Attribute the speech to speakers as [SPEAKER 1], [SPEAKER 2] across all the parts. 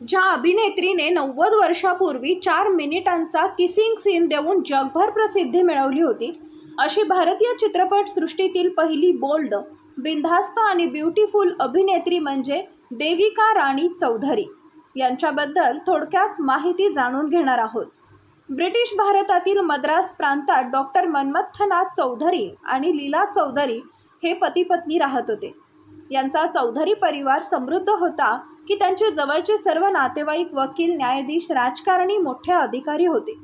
[SPEAKER 1] ज्या अभिनेत्रीने नव्वद वर्षापूर्वी चार मिनिटांचा किसिंग सीन देऊन जगभर प्रसिद्धी मिळवली होती अशी भारतीय चित्रपटसृष्टीतील पहिली बोल्ड बिनधास्त आणि ब्युटिफुल अभिनेत्री म्हणजे देविका राणी चौधरी यांच्याबद्दल थोडक्यात माहिती जाणून घेणार आहोत. ब्रिटिश भारतातील मद्रास प्रांतात डॉक्टर मन्मथनाथ चौधरी आणि लीला चौधरी हे पतीपत्नी राहत होते. यांचा चौधरी परिवार समृद्ध होता की त्यांचे जवळचे सर्व नातेवाईक वकील न्यायाधीश राजकारणी मोठे अधिकारी होते.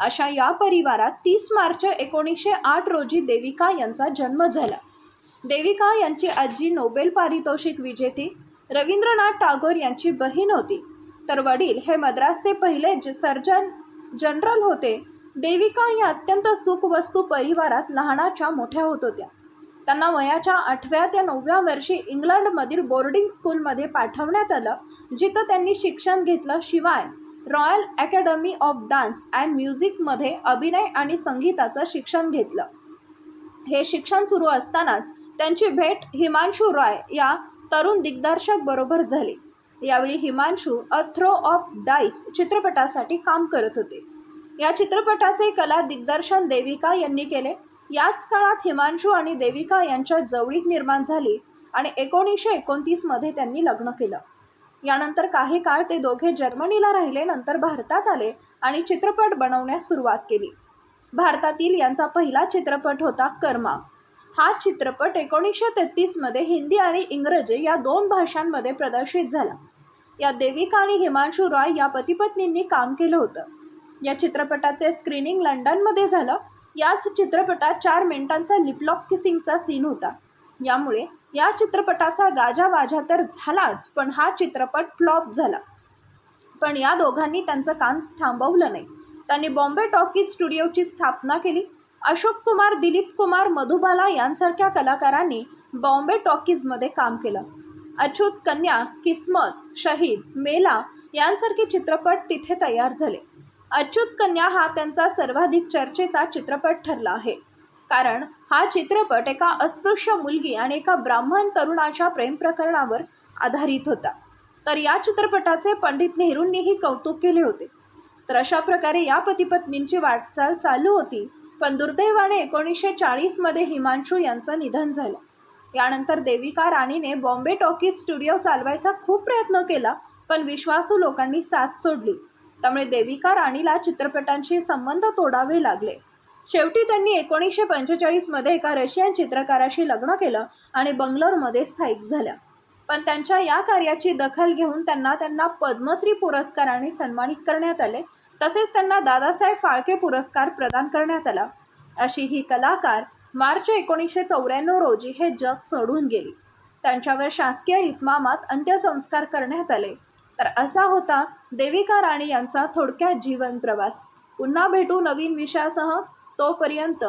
[SPEAKER 1] अशा या परिवारात तीस मार्च एकोणीसशे आठ रोजी देविका यांचा जन्म झाला. देविका यांची आजी नोबेल पारितोषिक विजेती रवींद्रनाथ टागोर यांची बहीण होती. तर वडील हे मद्रासचे पहिले ज सर्जन जनरल होते देविका या अत्यंत सुखवस्तू परिवारात लहानाच्या मोठ्या होत होत्या. त्यांना वयाच्या आठव्या ते नवव्या वर्षी इंग्लंडमधील बोर्डिंग स्कूलमध्ये पाठवण्यात आलं जिथं त्यांनी शिक्षण घेतलं शिवाय Royal Academy of Dance and म्युझिकमध्ये अभिनय आणि संगीताचं शिक्षण घेतलं. हे शिक्षण सुरू असतानाच त्यांची भेट हिमांशू रॉय या तरुण दिग्दर्शक बरोबर झाली. यावेळी Himanshu a throw of dice चित्रपटासाठी काम करत होते. या चित्रपटाचे कला दिग्दर्शन देविका यांनी केले. याच काळात हिमांशू आणि देविका यांच्या जवळीक निर्माण झाली आणि एकोणीसशे एकोणतीसमध्ये त्यांनी लग्न केलं. यानंतर काही काळ ते दोघे जर्मनीला राहिले नंतर भारतात आले आणि चित्रपट बनवण्यास सुरुवात केली. भारतातील यांचा पहिला चित्रपट होता कर्मा. हा चित्रपट एकोणीसशे तेहतीसमध्ये हिंदी आणि इंग्रजी या दोन भाषांमध्ये प्रदर्शित झाला. या देविका आणि हिमांशू रॉय या पतीपत्नींनी काम केलं होतं. या चित्रपटाचे स्क्रीनिंग लंडनमध्ये झालं याच चित्रपटात चार मिनिटांचा लिपलॉक किसिंगचा सीन होता. यामुळे या चित्रपटाचा गाजावाजा तर झालाच पण हा चित्रपट फ्लॉप झाला. पण या दोघांनी त्यांचं काम थांबवलं नाही. त्यांनी बॉम्बे टॉकीज स्टुडिओची स्थापना केली. अशोक कुमार दिलीप कुमार मधुबाला यांसारख्या कलाकारांनी बॉम्बे टॉकीजमध्ये काम केलं. अच्युत कन्या किस्मत शहीद मेला यांसारखे चित्रपट तिथे तयार झाले. अच्युत कन्या हा त्यांचा सर्वाधिक चर्चेचा चित्रपट ठरला आहे. कारण हा चित्रपट एका अस्पृश्य मुलगी आणि एका ब्राह्मण तरुणाच्या प्रेम प्रकरणावर आधारित होता. तर या चित्रपटाचे पंडित नेहरूंनीही कौतुक केले होते. तर अशा प्रकारे या पतीपत्नींची वाटचाल चालू होती. पण दुर्दैवाने एकोणीसशे चाळीसमध्ये हिमांशू यांचं निधन झालं. यानंतर देविका राणीने बॉम्बे टॉकीज स्टुडिओ चालवायचा खूप प्रयत्न केला पण विश्वासू लोकांनी साथ सोडली. त्यामुळे देविका राणीला चित्रपटांशी संबंध तोडावे लागले. शेवटी त्यांनी एकोणीसशे पंचेचाळीसमध्ये एका रशियन चित्रकाराशी लग्न केलं आणि बंगलोरमध्ये स्थायिक झाल्या. पण त्यांच्या या कार्याची दखल घेऊन त्यांना त्यांना पद्मश्री पुरस्काराने सन्मानित करण्यात आले. तसेच त्यांना दादासाहेब फाळके पुरस्कार प्रदान करण्यात आला. अशी ही कलाकार मार्च एकोणीसशे चौऱ्याण्णव रोजी हे जग सोडून गेली. त्यांच्यावर शासकीय इतमामात अंत्यसंस्कार करण्यात आले. तर असा होता देविका राणी यांचा थोडक्यात जीवन प्रवास. पुन्हा भेटू नवीन विषयासह तोपर्यंत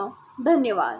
[SPEAKER 1] धन्यवाद.